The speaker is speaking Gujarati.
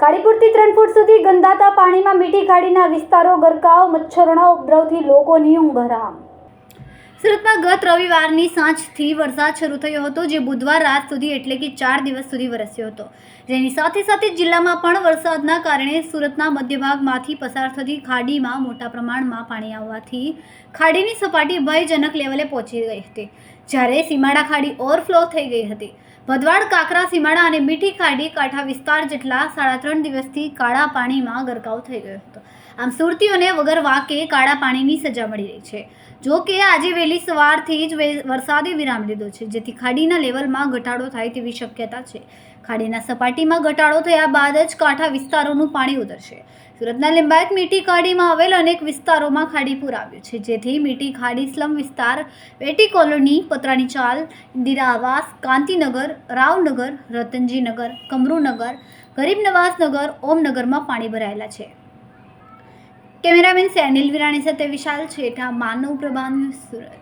કાળીપુરથી ત્રણ ફૂટ સુધી ગંદાતા પાણીમાં મીઠી ખાડીના વિસ્તારો, ગરકાવ મચ્છરોના ઉપદ્રવથી લોકોની ઊંઘ હરામ. સુરતમાં ગત રવિવારની સાંજથી વરસાદ શરૂ થયો હતો, જે બુધવાર રાત સુધી એટલે કે ચાર દિવસ સુધી વરસ્યો હતો. જેની સાથે સાથે જિલ્લામાં પણ વરસાદના કારણે સુરતના મધ્યભાગમાંથી પસાર થતી ખાડીમાં મોટા પ્રમાણમાં પાણી આવવાથી ખાડીની સપાટી ભયજનક લેવલે પહોંચી ગઈ હતી. જ્યારે સીમાડા ખાડી ઓવરફ્લો થઈ ગઈ હતી. ભદવાડ, કાકરા, સીમાડા અને મીઠી ખાડી કાંઠા વિસ્તાર જેટલા સાડા ત્રણ દિવસથી કાળા પાણીમાં ગરકાવ થઈ ગયો હતો. આમ સુરતીઓને વગર વાકે કાળા પાણીની સજા મળી રહી છે. જો કે આજે વહેલી સવારથી જ વરસાદે વિરામ લીધો છે, જેથી ખાડીના લેવલમાં ઘટાડો થાય તેવી શક્યતા છે. ખાડીના સપાટીમાં ઘટાડો થયા બાદ જ કાંઠા વિસ્તારોનું પાણી ઉતરશે. સુરતના લિંબાયત મીઠી ખાડીમાં આવેલ અનેક વિસ્તારોમાં ખાડી પૂર આવ્યું છે. જેથી મીઠી ખાડી સ્લમ વિસ્તાર, વેટી કોલોની પતરાની ચાલ, ઇન્દિરા આવાસ, કાંતિનગર, રાવનગર, રતનજીનગર, કમરુનગર, ગરીબ નવાઝનગર ઓમનગરમાં પાણી ભરાયેલા છે. કેમેરામેન સેનિલ વિરાણી સાથે વિશાલ છેઠા, માનવ પ્રભા ન્યૂઝ સુરત.